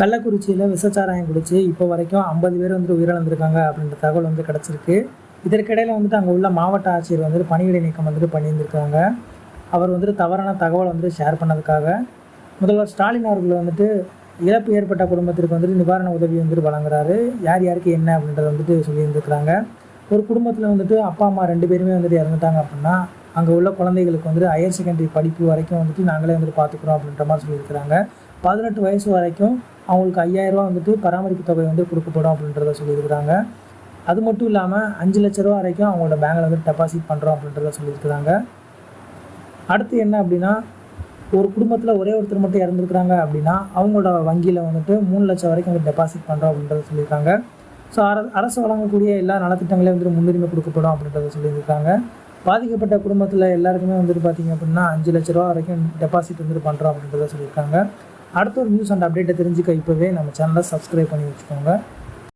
கள்ளக்குறிச்சியில் விசச்சாராயம் குடிச்சு இப்போ வரைக்கும் ஐம்பது பேர் வந்துட்டு உயிரிழந்திருக்காங்க அப்படின்ற தகவல் வந்து கிடச்சிருக்கு. இதற்கிடையில் வந்துட்டு அங்கே உள்ள மாவட்ட ஆட்சியர் வந்துட்டு பணியிடை நீக்கம் வந்துட்டு பண்ணியிருந்திருக்காங்க. அவர் வந்துட்டு தவறான தகவலை வந்துட்டு ஷேர் பண்ணதுக்காக. முதல்வர் ஸ்டாலின் அவர்கள் வந்துட்டு இழப்பு ஏற்பட்ட குடும்பத்திற்கு வந்துட்டு நிவாரண உதவி வந்துட்டு வழங்குறாரு. யார் யாருக்கு என்ன அப்படின்றத வந்துட்டு சொல்லியிருந்துருக்குறாங்க. ஒரு குடும்பத்தில் வந்துட்டு அப்பா அம்மா ரெண்டு பேருமே வந்துட்டு இறந்துட்டாங்க அப்படின்னா அங்கே உள்ள குழந்தைகளுக்கு வந்துட்டு ஹையர் செகண்டரி படிப்பு வரைக்கும் வந்துட்டு நாங்களே வந்துட்டு பார்த்துக்குறோம் அப்படின்ற மாதிரி சொல்லியிருக்கிறாங்க. பதினெட்டு வயசு வரைக்கும் அவங்களுக்கு ஐயாயிரரூவா வந்துட்டு பராமரிப்பு தொகை வந்து கொடுக்கப்படும் அப்படின்றத சொல்லியிருக்கிறாங்க. அது மட்டும் இல்லாமல் அஞ்சு லட்ச ரூபா வரைக்கும் அவங்களோட பேங்கில் வந்து டெபாசிட் பண்ணுறோம் அப்படின்றத சொல்லியிருக்கிறாங்க. அடுத்து என்ன அப்படின்னா ஒரு குடும்பத்தில் ஒரே ஒருத்தர் மட்டும் இறந்துருக்குறாங்க அப்படின்னா அவங்களோட வங்கியில் வந்துட்டு மூணு லட்சம் வரைக்கும் வந்து டெபாசிட் பண்ணுறோம் அப்படின்றத சொல்லியிருக்காங்க. ஸோ அர அரசு வழங்கக்கூடிய எல்லா நலத்திட்டங்களையும் வந்துட்டு முன்னுரிமை கொடுக்கப்படும் அப்படின்றத சொல்லியிருக்காங்க பாதிக்கப்பட்ட குடும்பத்தில் எல்லாருக்குமே வந்துட்டு பார்த்தீங்க அப்படின்னா அஞ்சு லட்ச ரூபா வரைக்கும் டெபாசிட் வந்துட்டு பண்ணுறோம் அப்படின்றத சொல்லியிருக்காங்க. அடுத்த ஒரு நியூஸ் அண்ட் அப்டேட்டை தெரிஞ்சுக்க இப்போவே நம்ம சேனலை சப்ஸ்கிரைப் பண்ணி வச்சுக்கோங்க.